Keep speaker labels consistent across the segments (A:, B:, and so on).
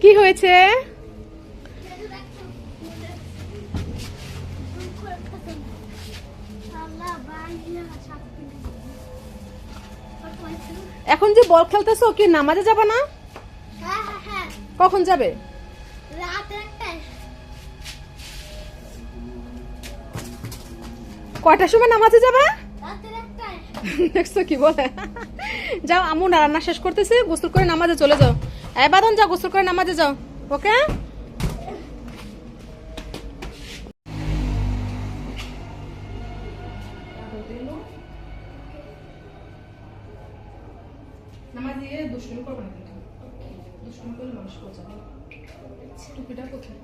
A: কি হয়েছে? এখন যে বল খেলতেছো, কি নামাজে যাবে না? কখন যাবে? কয়টার সময় নামাজে যাবে? দেখছ কি বলে? যাও আমু রান্না শেষ করতেছি, গোসল করে নামাজে চলে যাও। এই বাদন যাও, গোসল করে নামাজে যাও, ওকে? নামাজে করবে না কিন্তু। করলে মানুষ টুপিটা কোথায়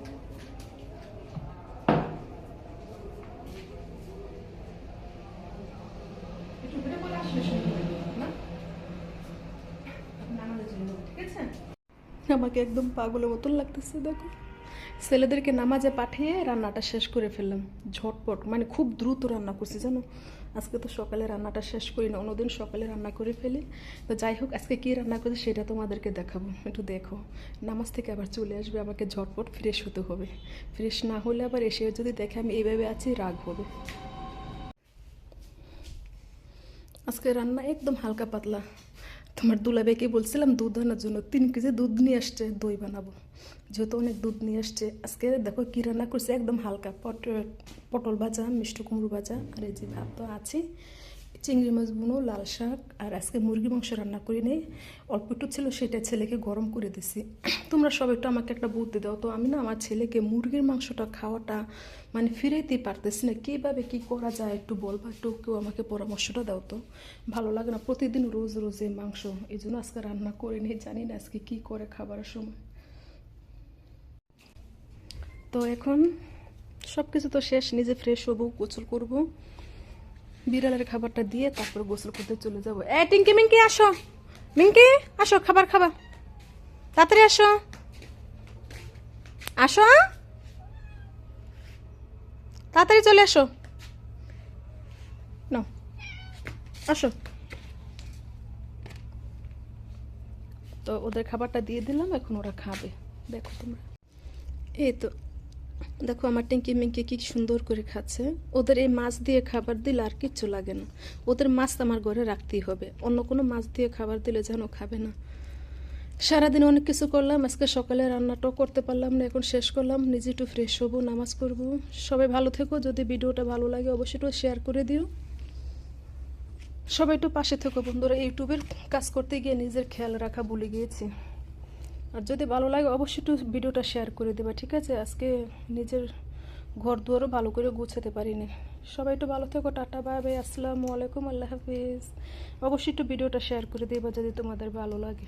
A: টুপিটা বলে আসলে শুনতে না নামাজে চলে যাব ঠিক আছে আমাকে একদম পাগলের মতন লাগতেছে, দেখো। ছেলেদেরকে নামাজে পাঠিয়ে রান্নাটা শেষ করে ফেললাম। ঝটপট মানে খুব দ্রুত রান্না করছি, জানো? আজকে তো সকালে রান্নাটা শেষ করি না, অন্যদিন সকালে রান্না করে ফেলি। তো যাই হোক, আজকে কী রান্না করছি সেটা তোমাদেরকে দেখাবো। একটু দেখো, নামাজ থেকে আবার চলে আসবে, আমাকে ঝটপট ফ্রেশ হতে হবে। ফ্রেশ না হলে আবার এসে যদি দেখে আমি এইভাবে আছি, রাগ হবে। আজকে রান্না একদম হালকা পাতলা। তোমার দুলাবেকে বলছিলাম, দুধ আনার জন্য তিন কেজি দুধ নিয়ে আসছে, দই বানাবো। যেহেতু অনেক দুধ নিয়ে আসছে, আজকে দেখো কী রান্না করছে, একদম হালকা পট পটল ভাজা, মিষ্টি কুমড়ো ভাজা, আর এই যে ভাত তো আছে চিংড়ি মাছ বুনো, লাল শাক, আর আজকে মুরগি মাংস রান্না করে নেই। অল্প একটু ছিল, সেটা ছেলেকে গরম করে দিছি। তোমরা সব একটু আমাকে একটা বুদ্ধি দাও। তো আমি না আমার ছেলেকে মুরগির মাংসটা খাওয়াটা মানে ফিরাইতে পারতেছি না। কীভাবে কী করা যায় একটু বলবা? একটু কেউ আমাকে পরামর্শটা দাও তো। ভালো লাগে না, প্রতিদিন রোজ রোজ মাংস। এই জন্য আজকে রান্না করে নিই, জানি না আজকে কী করে খাবারের সময়। তো এখন সব কিছু তো শেষ, নিজে ফ্রেশ হব, গোসল করব। বিড়ালের খাবারটা দিয়ে তারপর গোসল করতে চলে যাব। এ, টিঙ্কি, মিঙ্কি, আসো। মিঙ্কি, আসো, খাবার খাবা। তাড়াতাড়ি আসো। আসো তাড়াতাড়ি চলে আসো। নাও, আসো। তো ওদের খাবারটা দিয়ে দিলাম, এখন ওরা খাবে। দেখো তোমরা। এই তো দেখো, আমার টিঙ্কি মিঙ্কি কি সুন্দর করে খাচ্ছে। ওদের এই মাছ দিয়ে খাবার দিলে আর কিচ্ছু লাগে না। ওদের মাছ আমার ঘরে রাখতেই হবে। অন্য কোনো মাছ দিয়ে খাবার দিলে যেন খাবে না। সারাদিন অনেক কিছু করলাম, আজকে সকালে রান্নাটাও করতে পারলাম না, এখন শেষ করলাম। নিজে একটু ফ্রেশ হব, নামাজ করব সবাই ভালো থেকো, যদি ভিডিওটা ভালো লাগে অবশ্যই একটু শেয়ার করে দিও। সবাই একটু পাশে থেকো বন্ধুরা ইউটিউবের কাজ করতে গিয়ে নিজের খেয়াল রাখা ভুলে গিয়েছি। আর যদি ভালো লাগে, অবশ্যই একটু ভিডিওটা শেয়ার করে দেবে, ঠিক আছে? আজকে নিজের ঘর দুয়ারও ভালো করে গুছাতে পারিনি। সবাই একটু ভালো থেকো, টাটা বাই বাই আসসালামু আলাইকুম, আল্লাহ হাফিজ। অবশ্যই একটু ভিডিওটা শেয়ার করে দেবা যদি তোমাদের ভালো লাগে।